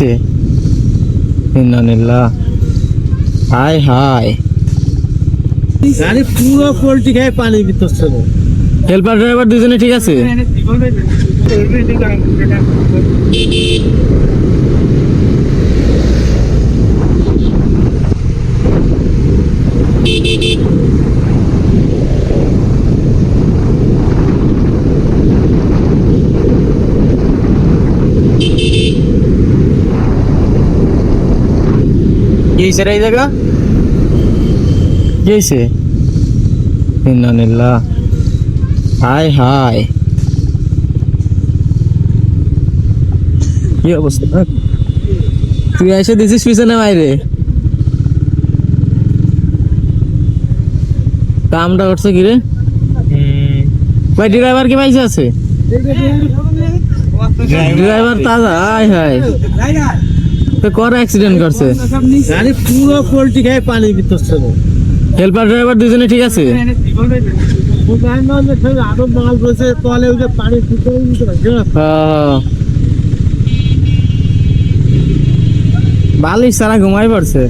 তে। ইন্নানিল্লাহ। হাই হাই। গাড়ি পুরো পোল্ট্রি খেয়ে পানি ভিতর ছিল হেল্পার ড্রাইভার দুজনে ঠিক আছে? রে এই জায়গা? হয়েছে ইন্নানিল্লাহ হাই হাই কি অবস্থা? তুই এসে দিছিস পিছনে বাইরে? কামটা করছে কি রে? ভাই ড্রাইভার কি পাইছে আছে? ড্রাইভার। তাজা হাই হাই তো কর অ্যাক্সিডেন্ট করছে। গাড়ি পুরো পোল্ট্রি খেয়ে পানি ভিতর ছিল হেল্পার ড্রাইভার দুজনে ঠিক আছে? আরও মাল বসে তলে উঠে পানি। বালিশ সারা ঘুমাই পড়ছে।